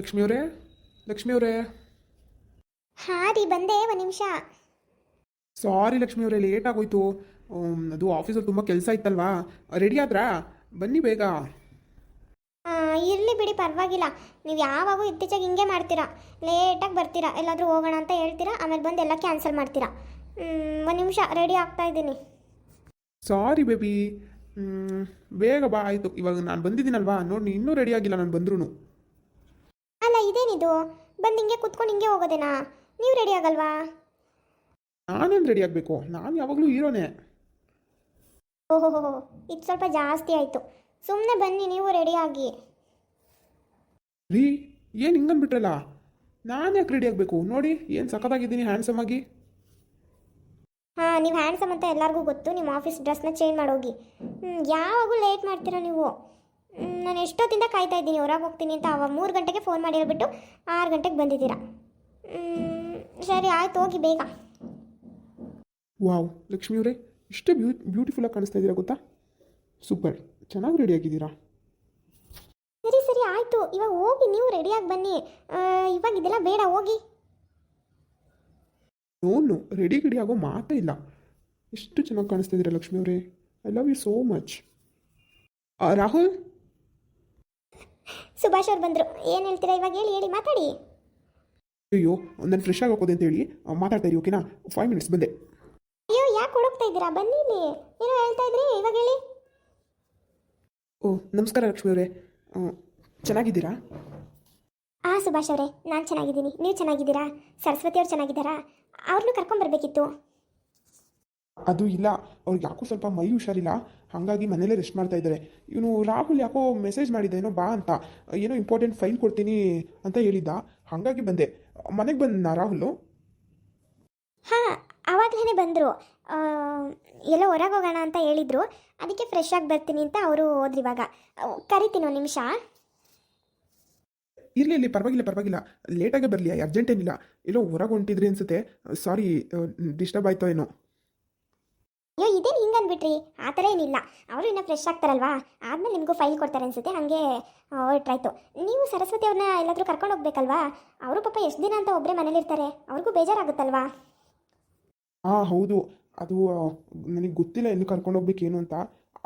ಲಕ್ಷ್ಮಿಯವರೇ ಲಕ್ಷ್ಮಿಯವರೇ ಹಾಂ ರೀ ಬಂದೆ ಒಂದು ನಿಮಿಷ. ಸಾರಿ ಲಕ್ಷ್ಮಿಯವರೇ ಲೇಟ್ ಆಗೋಯ್ತು. ಅದು ಆಫೀಸಲ್ಲಿ ತುಂಬ ಕೆಲಸ ಇತ್ತಲ್ವಾ? ರೆಡಿ ಆದ್ರಾ? ಬನ್ನಿ ಬೇಗ. ಇರಲಿ ಬಿಡಿ ಪರವಾಗಿಲ್ಲ. ನೀವು ಯಾವಾಗೂ ಇತ್ತೀಚೆಗೆ ಹಿಂಗೆ ಮಾಡ್ತೀರಾ? ಲೇಟಾಗಿ ಬರ್ತೀರಾ? ಎಲ್ಲಾದರೂ ಹೋಗೋಣ ಅಂತ ಹೇಳ್ತೀರಾ? ಆಮೇಲೆ ಬಂದು ಎಲ್ಲ ಕ್ಯಾನ್ಸಲ್ ಮಾಡ್ತೀರಾ? ಒಂದು ನಿಮಿಷ ರೆಡಿ ಆಗ್ತಾ ಇದ್ದೀನಿ. ಸಾರಿ ಬೇಬಿ ಬೇಗ ಬಾ ಆಯಿತು. ಇವಾಗ ನಾನು ಬಂದಿದ್ದೀನಲ್ವಾ? ನೋಡಿ ಇನ್ನೂ ರೆಡಿ ಆಗಿಲ್ಲ ನಾನು ಬಂದ್ರೂ ಅಲ್ಲ ಇದೇನಿದು? ಬಂದು ಹಿಂಗೆ ಕುತ್ಕೊಂಡು ಹಿಂಗೆ ಹೋಗೋದೇನಾ? ನೀವು ರೆಡಿ ಆಗಲ್ವಾ? ನಾನೇನು ರೆಡಿ ಆಗಬೇಕು? ನಾನು ಯಾವಾಗಲೂ ಹೀರೋನೇ. ಓಹೋ ಇದು ಸ್ವಲ್ಪ ಜಾಸ್ತಿ ಆಯಿತು. ಸುಮ್ಮನೆ ಬನ್ನಿ ನೀವು ರೆಡಿ ಆಗಿ. ರೀ ಏನು ಹಿಂಗನ್ಬಿಟ್ರಲ್ಲ ನಾನು ಯಾಕೆ ರೆಡಿ ಆಗಬೇಕು? ನೋಡಿ ಏನು ಸಖತ್ತಾಗಿದ್ದೀನಿ ಹ್ಯಾಂಡ್ಸಮ್ ಆಗಿ. ಹಾಂ ನೀವು ಹ್ಯಾಂಡ್ಸಮ್ ಅಂತ ಎಲ್ಲರಿಗೂ ಗೊತ್ತು. ನಿಮ್ಮ ಆಫೀಸ್ ಡ್ರೆಸ್ನ ಚೇಂಜ್ ಮಾಡೋಗಿ. ಹ್ಞೂ ಯಾವಾಗೂ ಲೇಟ್ ಮಾಡ್ತೀರಾ ನೀವು? ನಾನು ಎಷ್ಟೊತ್ತಿಂದ ಕಾಯ್ತಾ ಇದ್ದೀನಿ ಹೊರಗೆ ಹೋಗ್ತೀನಿ ಅಂತ ಅವಾಗ ಮೂರು ಗಂಟೆಗೆ ಫೋನ್ ಮಾಡಿ ಹೇಳ್ಬಿಟ್ಟು ಆರು ಗಂಟೆಗೆ ಬಂದಿದ್ದೀರಾ? ಸರಿ ಆಯ್ತು ಹೋಗಿ ಬೇಗ. ವಾವ್ ಲಕ್ಷ್ಮಿಯವರೇ ಇಷ್ಟೇ ಬ್ಯೂ ಬ್ಯೂಟಿಫುಲ್ಲಾಗಿ ಕಾಣಿಸ್ತಾ ಇದ್ದೀರಾ ಗೊತ್ತಾ? ಸೂಪರ್ ಚೆನ್ನಾಗಿ ರೆಡಿ ಆಗಿದ್ದೀರಾ? ಸರಿ ಸರಿ ಆಯಿತು ಇವಾಗ ಹೋಗಿ ನೀವು ರೆಡಿಯಾಗಿ ಬನ್ನಿ. ಇವಾಗ ಇದೆಲ್ಲ ಬೇಡ ಹೋಗಿ. ನೋನು ರೆಡಿ ಗಿಡಿ ಆಗೋ ಮಾತೇ ಇಲ್ಲ. ಎಷ್ಟು ಚೆನ್ನಾಗಿ ಕಾಣಿಸ್ತಾ ಇದ್ದೀರಾ ಲಕ್ಷ್ಮಿಯವರೇ I love you so much Rahul? Subhash ಅವ್ರು ಬಂದರು. ಏನು ಹೇಳ್ತೀರಾ ಇವಾಗ ಹೇಳಿ ಹೇಳಿ ಮಾತಾಡಿ. ಅಯ್ಯೋ ನಾನು ಫ್ರೆಶ್ ಆಗಿ ಹೋಗೋದು ಅಂತ ಹೇಳಿ ಮಾತಾಡ್ತಾ ಇರಿ ಓಕೆನಾ ಫೈವ್ ಮಿನಿಟ್ಸ್ ಬಂದೆ. ಅಯ್ಯೋ ಯಾಕೆ ಹುಡುಕ್ತಾ ಇದ್ದೀರಾ? ಬನ್ನಿ ಇಲ್ಲಿ. ಏನೋ ಹೇಳ್ತಾ ಇದ್ರಿ ಇವಾಗ ಹೇಳಿ. ಓ ನಮಸ್ಕಾರ ಲಕ್ಷ್ಮಿ ಅವರೇ. ಚೆನ್ನಾಗಿದ್ದೀರಾ? ಹಾಂ ಸುಭಾಷ್ ಅವರೇ ನಾನು ಚೆನ್ನಾಗಿದ್ದೀನಿ. ನೀವು ಚೆನ್ನಾಗಿದ್ದೀರಾ? ಸರಸ್ವತಿ ಅವ್ರು ಚೆನ್ನಾಗಿದ್ದಾರಾ? ಅವ್ರನ್ನೂ ಕರ್ಕೊಂಬರ್ಬೇಕಿತ್ತು ಅದು ಇಲ್ಲ ಅವ್ರಿಗೆ ಯಾಕೋ ಸ್ವಲ್ಪ ಮೈ ಹುಷಾರಿಲ್ಲ. ಹಾಗಾಗಿ ಮನೇಲೇ ರೆಸ್ಟ್ ಮಾಡ್ತಾ ಇದ್ದಾರೆ. ಇವನು ರಾಹುಲ್ ಯಾಕೋ ಮೆಸೇಜ್ ಮಾಡಿದ್ದ ಏನೋ ಬಾ ಅಂತ ಏನೋ ಇಂಪಾರ್ಟೆಂಟ್ ಫೈಲ್ ಕೊಡ್ತೀನಿ ಅಂತ ಹೇಳಿದ್ದ. ಹಾಗಾಗಿ ಬಂದೆ. ಮನೆಗೆ ಬಂದ ರಾಹುಲ್? ಹಾಂ ಆವಾಗಲೇ ಬಂದರು. ಎಲ್ಲ ಹೊರಗೆ ಹೋಗೋಣ ಅಂತ ಹೇಳಿದರು. ಅದಕ್ಕೆ ಫ್ರೆಶ್ ಆಗಿ ಬರ್ತೀನಿ ಅಂತ ಅವರು ಹೋದ್ರಿ ಇವಾಗ. ಕರಿತೀನಿ ಒಂದು ನಿಮಿಷ. ಇರಲಿ ಇಲ್ಲಿ ಪರವಾಗಿಲ್ಲ ಪರವಾಗಿಲ್ಲ. ಲೇಟಾಗೆ ಬರಲಿ ಅರ್ಜೆಂಟ್ ಏನಿಲ್ಲ. ಎಲ್ಲೋ ಹೊರಗೆ ಹೊಂಟಿದ್ರಿ ಅನ್ಸುತ್ತೆ. ಸಾರಿ ಡಿಸ್ಟರ್ಬ್ ಆಯಿತೋ ಏನೋ. ಅಯ್ಯೋ ಇದೇನು ಹಿಂಗೆ ಅಂದ್ಬಿಟ್ರಿ? ಆ ಥರ ಏನಿಲ್ಲ. ಅವರು ಇನ್ನೂ ಫ್ರೆಶ್ ಆಗ್ತಾರಲ್ವಾ? ಆದಮೇಲೆ ನಿಮಗೂ ಫೈಲ್ ಕೊಡ್ತಾರೆ ಅನಿಸುತ್ತೆ, ಹಾಗೆ ಹೊರಟ್ರಾಯ್ತು. ನೀವು ಸರಸ್ವತಿ ಅವ್ರನ್ನ ಎಲ್ಲಾದರೂ ಕರ್ಕೊಂಡು ಹೋಗ್ಬೇಕಲ್ವಾ? ಅವರು ಪಾಪ ಎಷ್ಟು ದಿನ ಅಂತ ಒಬ್ಬರೇ ಮನೇಲಿರ್ತಾರೆ ಅವ್ರಿಗೂ ಬೇಜಾರಾಗುತ್ತಲ್ವಾ? ಹಾಂ ಹೌದು. ಅದು ನನಗೆ ಗೊತ್ತಿಲ್ಲ ಎಲ್ಲಿ ಕರ್ಕೊಂಡು ಏನು ಅಂತ.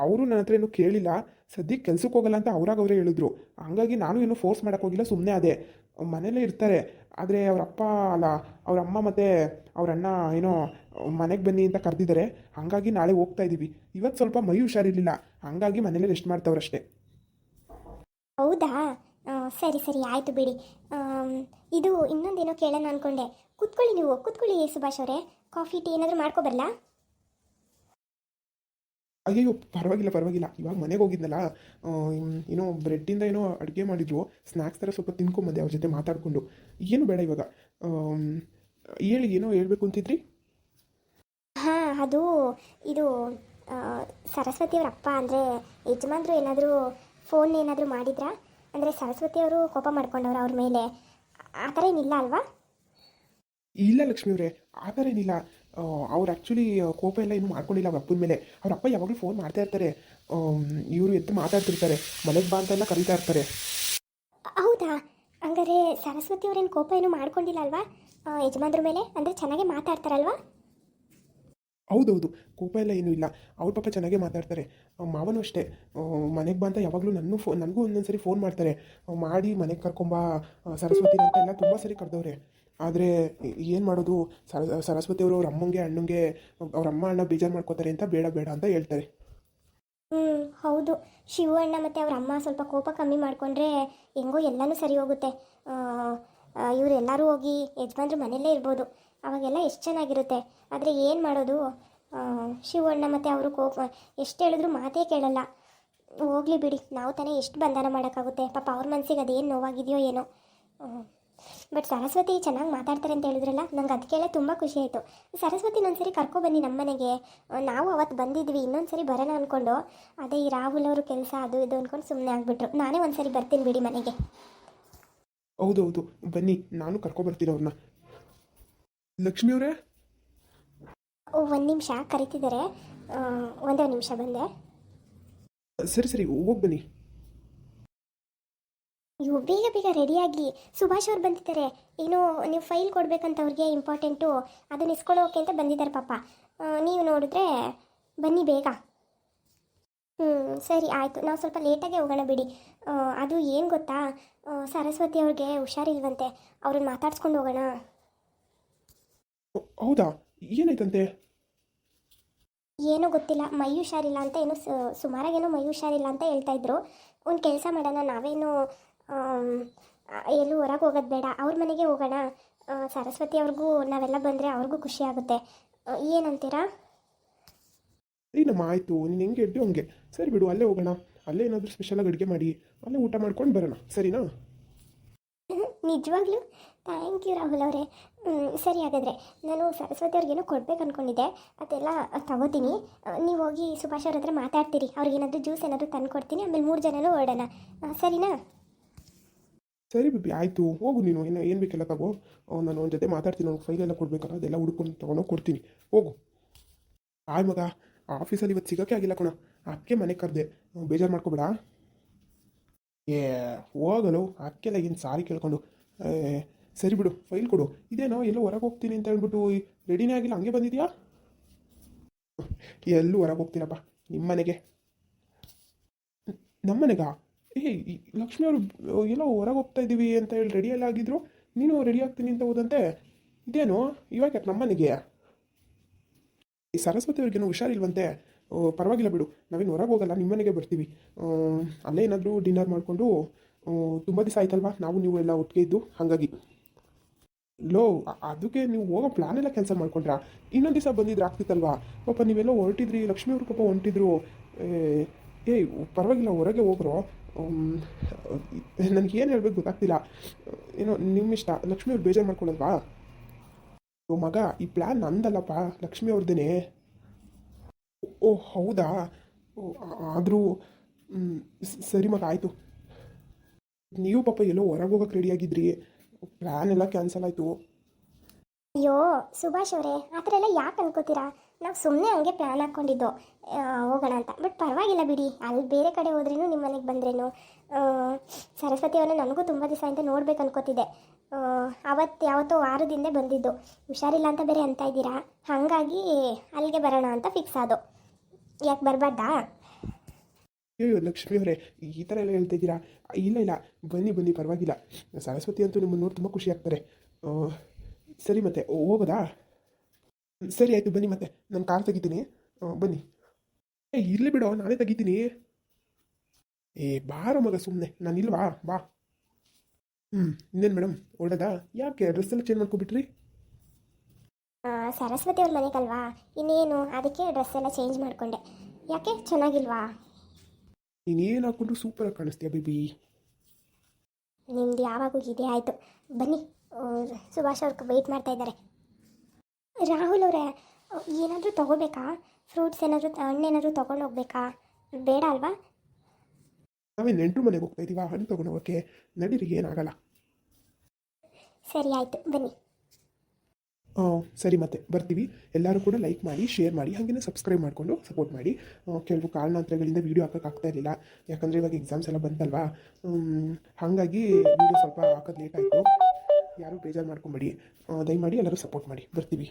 ಅವರು ನನ್ನ ಹತ್ರ ಏನು ಕೇಳಿಲ್ಲ. ಸದ್ಯಕ್ಕೆ ಕೆಲಸಕ್ಕೆ ಹೋಗಲ್ಲ ಅಂತ ಅವ್ರಾಗ ಅವರೇ ಹೇಳಿದ್ರು. ಹಂಗಾಗಿ ನಾನು ಏನು ಫೋರ್ಸ್ ಮಾಡೋಕ್ಕೆ ಹೋಗಿಲ್ಲ ಸುಮ್ಮನೆ ಅದೇ. ಮನೇಲೇ ಇರ್ತಾರೆ. ಆದರೆ ಅವರಪ್ಪ ಅಲ್ಲ ಅವರಮ್ಮ ಮತ್ತು ಅವರಣ್ಣ ಏನೋ ಮನೆಗೆ ಬನ್ನಿ ಅಂತ ಕರೆದಿದ್ದಾರೆ ಹಾಗಾಗಿ ನಾಳೆ ಹೋಗ್ತಾ ಇದ್ದೀವಿ ಇವತ್ತು ಸ್ವಲ್ಪ ಮೈ ಹುಷಾರಿರಲಿಲ್ಲ ಹಾಗಾಗಿ ಮನೇಲಿ ರೆಸ್ಟ್ ಮಾಡ್ತವ್ರಷ್ಟೇ ಹೌದಾ? ಸರಿ ಸರಿ ಆಯಿತು ಬಿಡಿ. ಇದು ಇನ್ನೊಂದೇನೋ ಕೇಳೋಣ ಅಂದ್ಕೊಂಡೆ ಕುತ್ಕೊಳ್ಳಿ ನೀವು ಕುತ್ಕೊಳ್ಳಿ ಸುಭಾಷ್ ಅವರೇ. ಕಾಫಿ ಟೀ ಏನಾದರೂ ಮಾಡ್ಕೊಬರಲ್ಲ ಅಯ್ಯೋ ಪರವಾಗಿಲ್ಲ ಪರವಾಗಿಲ್ಲ. ಇವಾಗ ಮನೆಗೆ ಹೋಗಿದ್ನಲ್ಲ ಏನೋ ಬ್ರೆಡ್ಡಿಂದ ಏನೋ ಅಡುಗೆ ಮಾಡಿದ್ರು. ಸ್ನ್ಯಾಕ್ಸ್ ಥರ ಸ್ವಲ್ಪ ತಿನ್ಕೊಂಬಂದೆ ಅವ್ರ ಜೊತೆ ಮಾತಾಡಿಕೊಂಡು. ಏನು ಬೇಡ ಇವಾಗ. ಹೇಳಿ ಏನೋ ಹೇಳ್ಬೇಕು ಅಂತಿದ್ರಿ? ಹಾಂ ಅದು ಇದು ಸರಸ್ವತಿಯವ್ರ ಸರಸ್ವತಿ ಅವ್ರ ಅಪ್ಪ ಅಂದರೆ ಯಜಮಾನ್ರು ಏನಾದರೂ ಫೋನ್ ಏನಾದರೂ ಮಾಡಿದ್ರಾ? ಅಂದರೆ ಸರಸ್ವತಿಯವರು ಕೋಪ ಮಾಡ್ಕೊಂಡವ್ರು ಅವ್ರ ಮೇಲೆ. ಆ ಥರ ಏನಿಲ್ಲ ಅಲ್ವಾ? ಇಲ್ಲ ಲಕ್ಷ್ಮಿಯವರೇ ಆ ಥರ ಏನಿಲ್ಲ. ಅವ್ರು ಆ್ಯಕ್ಚುಲಿ ಕೋಪ ಎಲ್ಲ ಏನು ಮಾಡ್ಕೊಂಡಿಲ್ಲ ಅವ್ರ ಅಪ್ಪನ ಮೇಲೆ. ಅವ್ರ ಅಪ್ಪ ಯಾವಾಗಲೂ ಫೋನ್ ಮಾಡ್ತಾ ಇರ್ತಾರೆ. ಇವರು ಎದ್ದು ಮಾತಾಡ್ತಿರ್ತಾರೆ. ಮನೆಗೆ ಬಾ ಅಂತೆಲ್ಲ ಕರೀತಾ ಇರ್ತಾರೆ. ಹೌದಾ? ಹಂಗಾದ್ರೆ ಸರಸ್ವತಿ ಅವ್ರೇನು ಕೋಪ ಏನು ಮಾಡ್ಕೊಂಡಿಲ್ಲ ಅಲ್ವಾ? ಯಜಮಾನ್ರ ಮೇಲೆ? ಅಂದರೆ ಚೆನ್ನಾಗೇ ಮಾತಾಡ್ತಾರಲ್ವಾ? ಹೌದೌದು, ಕೋಪ ಎಲ್ಲ ಏನೂ ಇಲ್ಲ. ಅವ್ರ ಪಾಪ ಚೆನ್ನಾಗೇ ಮಾತಾಡ್ತಾರೆ. ಮಾವನು ಅಷ್ಟೇ. ಮನೆಗೆ ಬಂತ ಯಾವಾಗಲೂ ನನ್ನ ಫೋ, ನನಗೂ ಒಂದೊಂದು ಸರಿ ಫೋನ್ ಮಾಡ್ತಾರೆ. ಮಾಡಿ ಮನೆಗೆ ಕರ್ಕೊಂಬ ಸರಸ್ವತಿ ಅಂತ ಎಲ್ಲ ತುಂಬ ಸರಿ ಕರೆದವ್ರೆ. ಆದರೆ ಏನು ಮಾಡೋದು? ಸರ, ಸರಸ್ವತಿ ಅವರು ಅವ್ರ ಅಮ್ಮಂಗೆ, ಅಣ್ಣಂಗೆ, ಅವ್ರ ಅಮ್ಮ, ಅಣ್ಣ ಬೇಜಾರು ಮಾಡ್ಕೋತಾರೆ ಅಂತ ಬೇಡ ಬೇಡ ಅಂತ ಹೇಳ್ತಾರೆ. ಹ್ಞೂ ಹೌದು. ಶಿವಣ್ಣ ಮತ್ತು ಅವ್ರ ಅಮ್ಮ ಸ್ವಲ್ಪ ಕೋಪ ಕಮ್ಮಿ ಮಾಡಿಕೊಂಡ್ರೆ ಹೆಂಗೋ ಎಲ್ಲನೂ ಸರಿ ಹೋಗುತ್ತೆ. ಇವರೆಲ್ಲರೂ ಹೋಗಿ ಯಜಮಾನ್ರು ಮನೆಯಲ್ಲೇ ಇರ್ಬೋದು. ಅವಾಗೆಲ್ಲ ಎಷ್ಟು ಚೆನ್ನಾಗಿರುತ್ತೆ. ಆದರೆ ಏನು ಮಾಡೋದು? ಶಿವಣ್ಣ ಶಿವು ಮತ್ತು ಅವರು ಕೋಪ, ಎಷ್ಟು ಹೇಳಿದ್ರು ಮಾತೇ ಕೇಳಲ್ಲ. ಹೋಗ್ಲಿ ಬಿಡಿ, ನಾವು ತಾನೇ ಎಷ್ಟು ಬಂಧನ ಮಾಡೋಕ್ಕಾಗುತ್ತೆ. ಪಾಪ ಅವ್ರ ಮನಸ್ಸಿಗೆ ಅದೇನು ನೋವಾಗಿದೆಯೋ ಏನೋ. ಬಟ್ ಸರಸ್ವತಿ ಚೆನ್ನಾಗಿ ಮಾತಾಡ್ತಾರೆ ಅಂತ ಹೇಳಿದ್ರಲ್ಲ, ನಂಗೆ ಅದು ಕೇಳೇ ತುಂಬ ಖುಷಿ ಆಯಿತು. ಸರಸ್ವತಿ ಒಂದ್ಸರಿ ಕರ್ಕೊಬನ್ನಿ ನಮ್ಮ ಮನೆಗೆ. ನಾವು ಅವತ್ತು ಬಂದಿದ್ವಿ ಇನ್ನೊಂದು ಸರಿ ಬರೋಣ ಅಂದ್ಕೊಂಡು ಅದೇ ಈ ರಾಹುಲ್ ಅವರು ಕೆಲಸ, ಅದು ಇದು ಅಂದ್ಕೊಂಡು ಸುಮ್ಮನೆ ಆಗಿಬಿಟ್ರು. ನಾನೇ ಒಂದ್ಸರಿ ಬರ್ತೀನಿ ಬಿಡಿ ಮನೆಗೆ. ಹೌದೌದು, ಬನ್ನಿ, ನಾನು ಕರ್ಕೊಬರ್ತೀನಿ ಅವ್ರನ್ನ ಲಕ್ಷ್ಮಿಯವರೇ ಒಂದು ನಿಮಿಷ ಕರಿತಿದ್ದಾರೆ. ಒಂದೇ ನಿಮಿಷ ಬಂದೆ. ಸರಿ ಸರಿ ಹೋಗಿ ಬನ್ನಿ. ಇವು ಬೇಗ ಬೇಗ ರೆಡಿಯಾಗಿ ಸುಭಾಷ್ ಅವ್ರು ಬಂದಿದ್ದಾರೆ. ಏನು ನೀವು ಫೈಲ್ ಕೊಡ್ಬೇಕಂತ ಅವ್ರಿಗೆ ಇಂಪಾರ್ಟೆಂಟು ಅದನ್ನ ಇಸ್ಕೊಳ್ಳೋಕೆ ಅಂತ ಬಂದಿದ್ದಾರೆ ಪಾಪ. ನೀವು ನೋಡಿದ್ರೆ ಬನ್ನಿ ಬೇಗ. ಹ್ಞೂ ಸರಿ ಆಯಿತು. ನಾವು ಸ್ವಲ್ಪ ಲೇಟಾಗೆ ಹೋಗೋಣ ಬಿಡಿ. ಅದು ಏನು ಗೊತ್ತಾ? ಸರಸ್ವತಿ ಅವ್ರಿಗೆ ಹುಷಾರಿಲ್ವಂತೆ. ಅವ್ರನ್ನ ಮಾತಾಡ್ಸ್ಕೊಂಡು ಹೋಗೋಣ. ಹೌದಾ? ಏನಾಯ್ತಂತೆ? ಏನೂ ಗೊತ್ತಿಲ್ಲ. ಮೈ ಹುಷಾರಿಲ್ಲ ಅಂತ ಏನು ಸುಮಾರಾಗೇನೋ ಮೈ ಹುಷಾರಿಲ್ಲ ಅಂತ ಹೇಳ್ತಾ ಇದ್ರು. ಒಂದು ಕೆಲಸ ಮಾಡೋಣ ನಾವೇನು ಎಲ್ಲೂ ಹೊರಗೆ ಹೋಗೋದು ಬೇಡ. ಅವ್ರ ಮನೆಗೆ ಹೋಗೋಣ. ಸರಸ್ವತಿ ಅವ್ರಿಗೂ ನಾವೆಲ್ಲ ಬಂದರೆ ಅವ್ರಿಗೂ ಖುಷಿ ಆಗುತ್ತೆ. ಏನಂತೀರಾ? ಏನಮ್ಮ ಆಯಿತು. ನೀನು ಹೆಂಗೆ ಹೇಳ್ತೀವಿ ಹಂಗೆ. ಸರಿ ಬಿಡು ಅಲ್ಲೇ ಹೋಗೋಣ. ಅಲ್ಲೇ ಏನಾದರೂ ಸ್ಪೆಷಲಾಗಿ ಅಡುಗೆ ಮಾಡಿ ಅಲ್ಲೇ ಊಟ ಮಾಡ್ಕೊಂಡು ಬರೋಣ. ಸರಿನಾ? ನಿಜವಾಗ್ಲೂ. ಥ್ಯಾಂಕ್ ಯು ರಾಹುಲ್ ಅವರೇ? ಸರಿ ಹಾಗಾದರೆ ನಾನು ಸರಸ್ವತಿ ಅವ್ರಿಗೇನೋ ಕೊಡ್ಬೇಕು ಅಂದ್ಕೊಂಡಿದ್ದೆ ಅದೆಲ್ಲ ತಗೋತೀನಿ. ನೀವು ಹೋಗಿ ಸುಭಾಷ್ ಅವ್ರ ಹತ್ರ ಮಾತಾಡ್ತೀರಿ. ಅವ್ರಿಗೇನಾದರೂ ಜ್ಯೂಸ್ ಏನಾದರೂ ತಂದು ಕೊಡ್ತೀನಿ. ಆಮೇಲೆ ಮೂರು ಜನನೂ ಆ, ಸರಿನಾ? ಸರಿ ಬಿಬಿ ಆಯಿತು. ಹೋಗು ನೀನು. ಏನು ಏನು ಬೇಕೆಲ್ಲ ತಗೋ. ನಾನು ಅವನ ಜೊತೆ ಮಾತಾಡ್ತೀನಿ. ಅವ್ನಿಗೆ ಫೈಲೆಲ್ಲ ಕೊಡಬೇಕಲ್ಲ ಅದೆಲ್ಲ ಹುಡ್ಕೊಂಡು ತೊಗೊಂಡೋಗಿ ಕೊಡ್ತೀನಿ. ಹೋಗು. ಆಯ್ ಮಗ ಆಫೀಸಲ್ಲಿ ಇವತ್ತು ಸಿಗೋಕ್ಕೆ ಆಗಿಲ್ಲ ಕಣ. ಅಕ್ಕೆ ಮನೆಗೆ ಕರೆದೆ. ಬೇಜಾರು ಮಾಡ್ಕೊಬೇಡ. ಏ ಹೋಗಲು ಅದಕ್ಕೆಲ್ಲ ಏನು ಸಾರಿ ಕೇಳ್ಕೊಂಡು. ಸರಿ ಬಿಡು ಫೈಲ್ ಕೊಡು. ಇದೇನೋ ಎಲ್ಲೋ ಹೊರಗೆ ಹೋಗ್ತೀನಿ ಅಂತ ಹೇಳ್ಬಿಟ್ಟು ರೆಡಿನೇ ಆಗಿಲ್ಲ, ಹಂಗೆ ಬಂದಿದ್ಯಾ? ಎಲ್ಲೂ ಹೊರಗೆ ಹೋಗ್ತೀರಪ್ಪ ನಿಮ್ಮ ಮನೆಗೆ ನಮ್ಮ ಮನೆಗಾ ಏ ಲಕ್ಷ್ಮಿ ಅವರು ಎಲ್ಲೋ ಹೊರಗೆ ಹೋಗ್ತಾ ಇದ್ದೀವಿ ಅಂತ ಹೇಳಿ ರೆಡಿ ಆಗಿದ್ರು? ನೀನು ರೆಡಿ ಆಗ್ತೀನಿ ಅಂತ ಹೋದಂತೆ? ಇದೇನು, ಇವಾಗ ಯಾಕೆ ನಮ್ಮನೆಗೆ? ಈ ಸರಸ್ವತಿ ಅವ್ರಿಗೇನು ಹುಷಾರಿಲ್ವಂತೆ ಪರವಾಗಿಲ್ಲ ಬಿಡು ನಾವೇನು ಹೊರಗೆ ಹೋಗಲ್ಲ, ನಿಮ್ಮನೆಗೆ ಬರ್ತೀವಿ. ಅಲ್ಲೇ ಏನಾದರೂ ಡಿನ್ನರ್ ಮಾಡಿಕೊಂಡು ತುಂಬ ದಿವಸ ಆಯ್ತಲ್ವಾ? ನಾವು ನೀವು ಎಲ್ಲ ಒಟ್ಟಿಗೆ ಇದ್ದು, ಹಾಗಾಗಿ. ಲೋ ಅದಕ್ಕೆ ನೀವು ಹೋಗೋ ಪ್ಲಾನ್ ಎಲ್ಲ ಕೆಲಸ ಮಾಡ್ಕೊಂಡ್ರಾ? ಇನ್ನೊಂದು ದಿವಸ ಬಂದಿದ್ರೆ ಆಗ್ತಿತ್ತಲ್ವಾ? ಪಾಪ ನೀವೆಲ್ಲ ಹೊರಟಿದ್ರಿ, ಲಕ್ಷ್ಮಿ ಅವ್ರ ಪಾಪ ಹೊಂಟಿದ್ರು. ಏಯ್, ಪರವಾಗಿಲ್ಲ, ಹೊರಗೆ ಹೋಗ್ರು. ನನಗೆ ಏನು ಹೇಳ್ಬೇಕು ಗೊತ್ತಾಗ್ತಿಲ್ಲ. ಏನೋ ನಿಮ್ಮ ಇಷ್ಟ. ಲಕ್ಷ್ಮಿ ಅವ್ರು ಬೇಜಾರು ಮಾಡ್ಕೊಳ್ಳಲ್ವಾ ಓ, ಮಗ, ಈ ಪ್ಲ್ಯಾನ್ ನಂದಲ್ಲಪ್ಪ, ಲಕ್ಷ್ಮಿ ಅವ್ರದ್ದೇನೆ ಓ, ಹೌದಾ? ಆದರೂ ಸರಿ ಮಗ, ಆಯಿತು. ನೀವು ಪಾಪ ಎಲ್ಲೋ ಹೊರಗೆ ಹೋಗೋಕೆ ರೆಡಿಯಾಗಿದ್ರಿ ಪ್ಲ್ಯಾನ್ ಎಲ್ಲ ಕ್ಯಾನ್ಸಲ್ ಆಯಿತು. ಅಯ್ಯೋ ಸುಭಾಷ್ ಅವರೇ ಆ ಥರ ಎಲ್ಲ ಯಾಕೆ ಅನ್ಕೋತೀರಾ? ನಾವು ಸುಮ್ಮನೆ ಹಂಗೆ ಪ್ಲ್ಯಾನ್ ಹಾಕ್ಕೊಂಡಿದ್ದು. ಹೋಗೋಣ ಅಂತ. ಬಟ್ ಪರವಾಗಿಲ್ಲ ಬಿಡಿ. ಅಲ್ಲಿ ಬೇರೆ ಕಡೆ ಹೋದ್ರೇನು ನಿಮ್ಮ ಮನೆಗೆ ಬಂದ್ರೇನು? ಆ, ಸರಸ್ವತಿ ಅವನ್ನ ನನಗೂ ತುಂಬ ದಿವಸ ಅಂತ ನೋಡ್ಬೇಕು ಅನ್ಕೋತಿದ್ದೆ. ಅವತ್ತು ಯಾವತ್ತೋ ವಾರದಿಂದ ಬಂದಿದ್ದು. ಹುಷಾರಿಲ್ಲ ಅಂತ ಬೇರೆ ಅಂತ ಇದ್ದೀರಾ? ಹಾಗಾಗಿ ಅಲ್ಲಿಗೆ ಬರೋಣ ಅಂತ ಫಿಕ್ಸ್ ಆದೋ. ಯಾಕೆ ಬರಬಾರ್ದಾ? ಅಯ್ಯೋ ಲಕ್ಷ್ಮಿ ಅವರೇ, ಈ ಥರ ಎಲ್ಲ ಹೇಳ್ತಾ ಇದ್ದೀರಾ? ಇಲ್ಲ ಇಲ್ಲ, ಬನ್ನಿ ಬನ್ನಿ, ಪರವಾಗಿಲ್ಲ. ಸರಸ್ವತಿ ಅಂತೂ ನಿಮ್ಮನ್ನು ನೋಡಿ ತುಂಬ ಖುಷಿ ಆಗ್ತಾರೆ. ಸರಿ ಮತ್ತೆ ಹೋಗೋದಾ? ಸರಿ, ಆಯಿತು, ಬನ್ನಿ ಮತ್ತೆ. ನಾನು ಕಾರ್ ತೆಗಿತೀನಿ. ಬನ್ನಿ. ಏ, ಇರಲಿ ಬಿಡೋ, ನಾನೇ ತೆಗಿತೀನಿ. ಏ, ಬಾರೋ ಮಗ ಸುಮ್ಮನೆ ನಾನು ಇಲ್ವಾ? ಬಾ. ಹ್ಞೂ ಇನ್ನೇನು ಮೇಡಮ್ ಒಳ್ಳೆದಾ? ಯಾಕೆ ಡ್ರೆಸ್ ಎಲ್ಲ ಚೇಂಜ್ ಮಾಡ್ಕೊಬಿಟ್ರಿ? ಸರಸ್ವತಿ ಅವ್ರ ಮನೆಗಲ್ವಾ ಇನ್ನೇನು, ಅದಕ್ಕೆ ಡ್ರೆಸ್ ಎಲ್ಲ ಚೇಂಜ್ ಮಾಡಿಕೊಂಡೆ. ಯಾಕೆ, ಚೆನ್ನಾಗಿಲ್ವಾ? ನೀನೇನು ಹಾಕ್ಕೊಂಡ್ರು ಸೂಪರಾಗಿ ಕಾಣಿಸ್ತೀಯ ಬೇಬಿ ನಿಮ್ದು ಯಾವಾಗೂ ಇದೇ ಆಯಿತು. ಬನ್ನಿ ಸುಭಾಷ್ ಅವ್ರಿಗೆ ವೆಯ್ಟ್ ಮಾಡ್ತಾ ಇದ್ದಾರೆ. ರಾಹುಲ್ ಅವರೇ ಏನಾದರೂ ತಗೋಬೇಕಾ? ಫ್ರೂಟ್ಸ್ ಏನಾದರೂ ಹಣ್ಣೇನಾದರೂ ತೊಗೊಂಡು ಹೋಗ್ಬೇಕಾ? ಬೇಡ ಅಲ್ವಾ? ನಾವೇ ನೆಂಟರು ಮನೆಗೆ ಹೋಗ್ತಾ ಇದ್ದೀವಾ ಹಣ್ಣು ತೊಗೊಂಡು ಹೋಗೋಕ್ಕೆ? ನಡೀರಿ ಏನಾಗಲ್ಲ. ಸರಿ ಆಯಿತು. ಬನ್ನಿ. ಸರಿ ಮತ್ತೆ, ಬರ್ತೀವಿ. ಎಲ್ಲರೂ ಕೂಡ ಲೈಕ್ ಮಾಡಿ ಶೇರ್ ಮಾಡಿ ಹಾಗೆಯೇ ಸಬ್ಸ್ಕ್ರೈಬ್ ಮಾಡಿಕೊಂಡು ಸಪೋರ್ಟ್ ಮಾಡಿ. ಕೆಲವು ಕಾರಣಾಂತರಗಳಿಂದ ವೀಡಿಯೋ ಹಾಕೋಕ್ಕಾಗ್ತಾ ಇರಲಿಲ್ಲ. ಯಾಕಂದರೆ ಇವಾಗ ಎಕ್ಸಾಮ್ಸ್ ಎಲ್ಲ ಬಂತಲ್ವಾ? ಹಾಗಾಗಿ ವೀಡಿಯೋ ಸ್ವಲ್ಪ ಹಾಕೋದು ಲೇಟ್ ಆಯಿತು. ಯಾರೂ ಬೇಜಾರು ಮಾಡ್ಕೊಂಬೇಡಿ. ದಯಮಾಡಿ ಎಲ್ಲರೂ ಸಪೋರ್ಟ್ ಮಾಡಿ. ಬರ್ತೀವಿ.